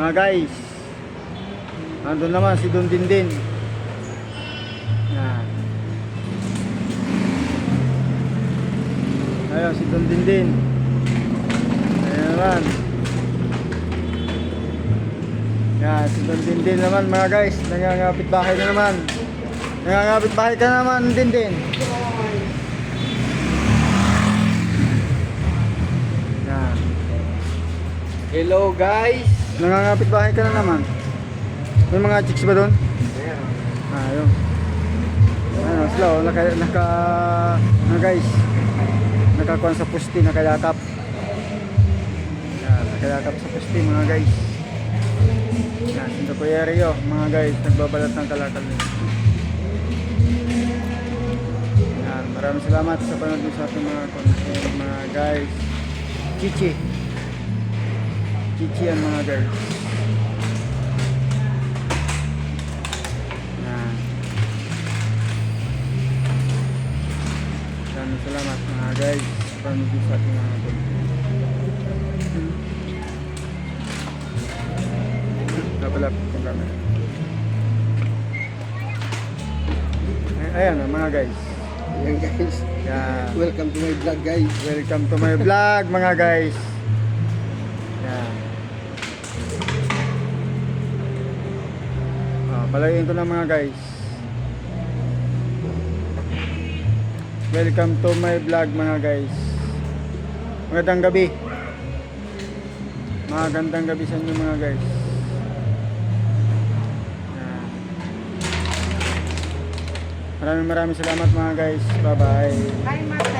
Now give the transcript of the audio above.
Mga guys. Nandun naman si Don Dindin. Yan. Ayun, si Don Dindin. Ayan naman. Yan, si Don Dindin naman mga guys. Nangangapit bahay na naman. Nangangapit bahay ka naman, Dindin. Hello guys! Nangangapit bahay ka na naman. May mga chicks ba doon? Ah, yun. Ano, sila, oh, naka, naka, na guys, nakakuan sa pusti, nakayakap. Yan, nakayakap sa pusti, mga guys. Yan, sinto ko Rio, mga guys, nagbabalat ng kalakal nila. Yan, maraming salamat sa panood niyo sa ating mga mga guys. Chichi. Chichi ang mga. Yan. Maraming salamat mga guys niyo sa ating mga content. Napalapit yung camera. Ay- Ayan na mga guys. Ayan guys. Welcome to my vlog guys. Welcome to my vlog mga guys. Palayin ko na mga guys. Welcome to my vlog mga guys. Magandang gabi. Magandang gabi sa inyo mga guys. Maraming maraming salamat mga guys. Bye bye. Hi, Mate.